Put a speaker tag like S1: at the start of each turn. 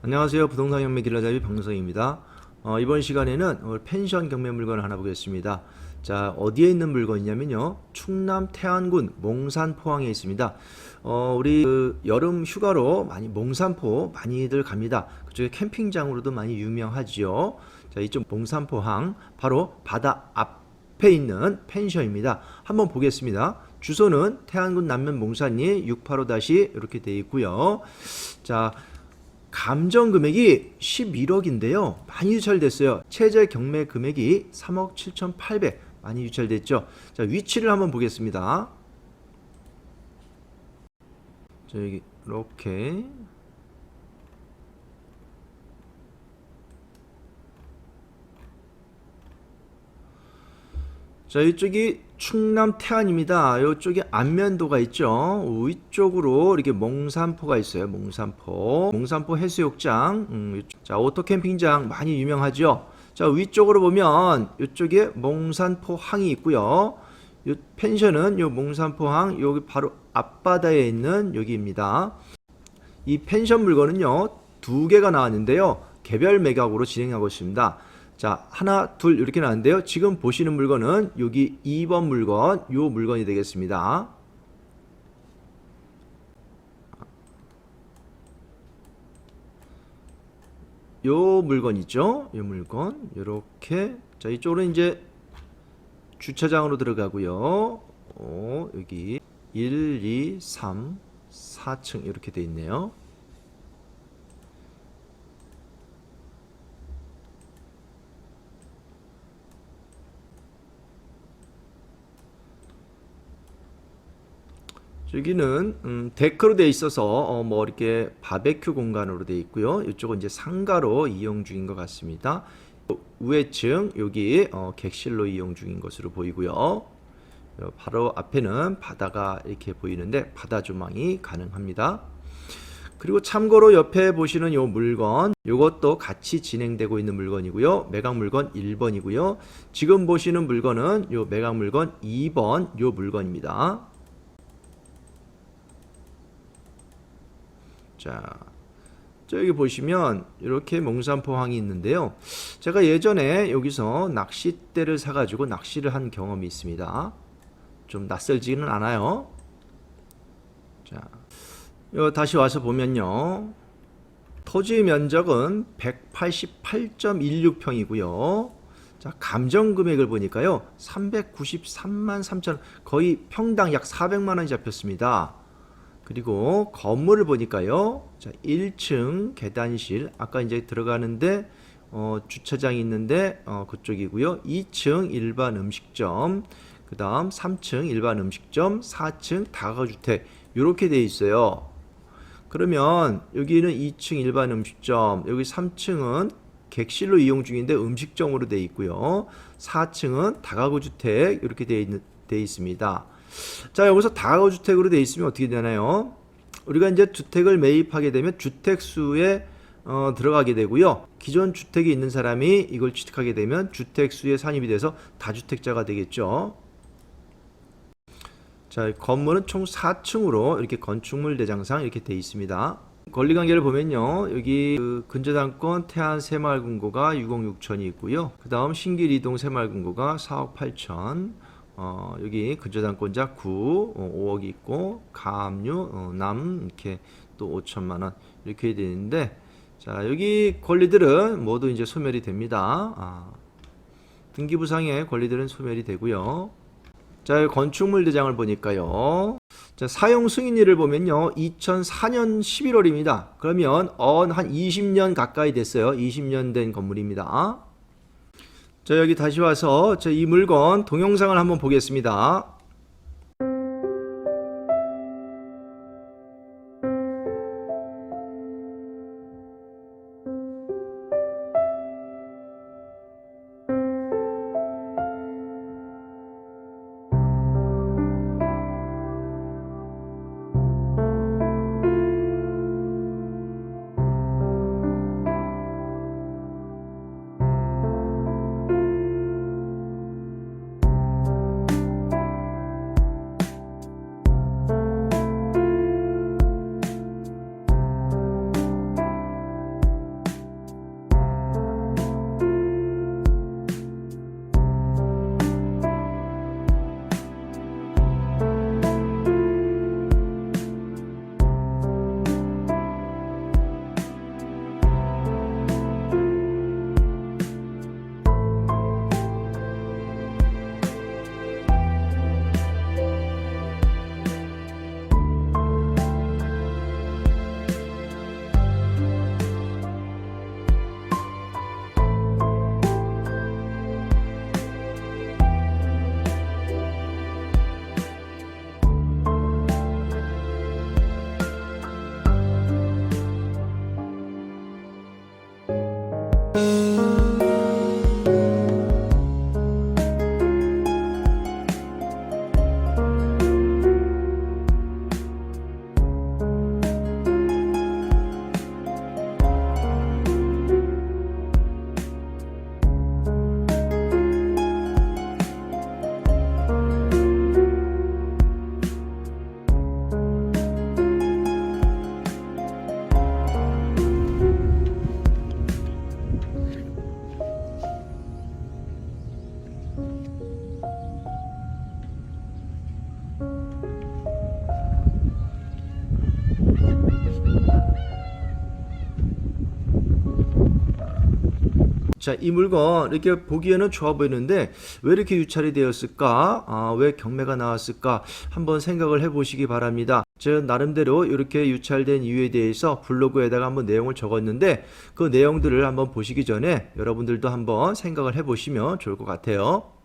S1: 안녕하세요. 부동산 경매 길라잡이 방송입니다. 어, 이번 시간에는 오늘 펜션 경매 물건을 하나 보겠습니다. 자, 어디에 있는 물건이냐면요. 충남 태안군 몽산 포항에 있습니다. 어, 우리 그 여름 휴가로 많이 몽산포 많이들 갑니다. 그쪽에 캠핑장으로도 많이 유명하지요. 자, 이쪽 몽산포항 바로 바다 앞에 있는 펜션입니다. 한번 보겠습니다. 주소는 태안군 남면 몽산리 685- 이렇게 돼 있고요. 자, 감정 금액이 11억인데요. 많이 유찰됐어요. 최저 경매 금액이 3억 7,800 많이 유찰됐죠. 자, 위치를 한번 보겠습니다. 자, 여기 이렇게 자, 이쪽이 충남 태안입니다. 이쪽에 안면도가 있죠. 위쪽으로 이렇게 몽산포가 있어요. 몽산포. 몽산포 해수욕장. 음. 자, 오토 캠핑장 많이 유명하죠. 자, 위쪽으로 보면 이쪽에 몽산포 항이 있고요. 이 펜션은 요 몽산포 항 여기 바로 앞바다에 있는 여기입니다. 이 펜션 물건은요. 두 개가 나왔는데요. 개별 매각으로 진행하고 있습니다. 자, 하나, 둘 이렇게 나왔는데요. 지금 보시는 물건은 여기 2번 물건, 요 물건이 되겠습니다. 요 물건 있죠? 요 물건. 요렇게. 자, 이쪽으로 이제 주차장으로 들어가고요. 어, 여기 1, 2, 3, 4층 이렇게 돼 있네요. 여기는 음, 데크로 돼 있어서 어, 뭐 이렇게 바베큐 공간으로 돼 있고요. 이쪽은 이제 상가로 이용 중인 것 같습니다. 우회층 여기 어, 객실로 이용 중인 것으로 보이고요. 어, 바로 앞에는 바다가 이렇게 보이는데 바다 조망이 가능합니다. 그리고 참고로 옆에 보시는 요 물건 요것도 같이 진행되고 있는 물건이고요. 매각 물건 1번이고요. 지금 보시는 물건은 요 매각 물건 2번 요 물건입니다. 자, 저기 보시면 이렇게 몽산포항이 있는데요. 제가 예전에 여기서 낚싯대를 사가지고 낚시를 한 경험이 있습니다. 좀 낯설지는 않아요. 자, 요 다시 와서 보면요. 토지 면적은 188.16평이고요. 자, 감정 금액을 보니까요. 393만 3천 거의 평당 약 400만 원이 잡혔습니다. 그리고 건물을 보니까요. 자, 1층 계단실 아까 이제 들어가는데 어, 주차장이 있는데 어, 그쪽이고요. 2층 일반 음식점, 그다음 3층 일반 음식점, 4층 다가주택 이렇게 돼 있어요. 그러면 여기는 2층 일반 음식점, 여기 3층은 객실로 이용 중인데 음식점으로 돼 있고요. 4층은 다가구 주택 이렇게 돼, 있, 돼 있습니다. 자, 여기서 다가구 주택으로 돼 있으면 어떻게 되나요? 우리가 이제 주택을 매입하게 되면 주택수에 어, 들어가게 되고요. 기존 주택이 있는 사람이 이걸 취득하게 되면 주택수에 산입이 돼서 다주택자가 되겠죠. 자, 건물은 총 4층으로 이렇게 건축물 대장상 이렇게 돼 있습니다. 권리관계를 보면요. 여기 그 근저당권 태안 새마을금고가 6억 6천이 있고요. 그 다음 신길 이동 새마을금고가 4억 8천. 어, 여기 근저당권자 9, 어, 5억이 있고 가압류 어, 남 이렇게 또 5천만 원 이렇게 되는데 자 여기 권리들은 모두 이제 소멸이 됩니다. 아, 등기부상의 권리들은 소멸이 되고요. 자, 건축물 대장을 보니까요. 자, 사용 승인일을 보면요. 2004년 11월입니다. 그러면 언 한 20년 가까이 됐어요. 20년 된 건물입니다. 자, 여기 다시 와서 저이 물건 동영상을 한번 보겠습니다. 자, 이 물건 이렇게 보기에는 좋아 보이는데 왜 이렇게 유찰이 되었을까? 아, 왜 경매가 나왔을까? 한번 생각을 해 보시기 바랍니다. 저 나름대로 이렇게 유찰된 이유에 대해서 블로그에다가 한번 내용을 적었는데 그 내용들을 한번 보시기 전에 여러분들도 한번 생각을 해 보시면 좋을 것 같아요.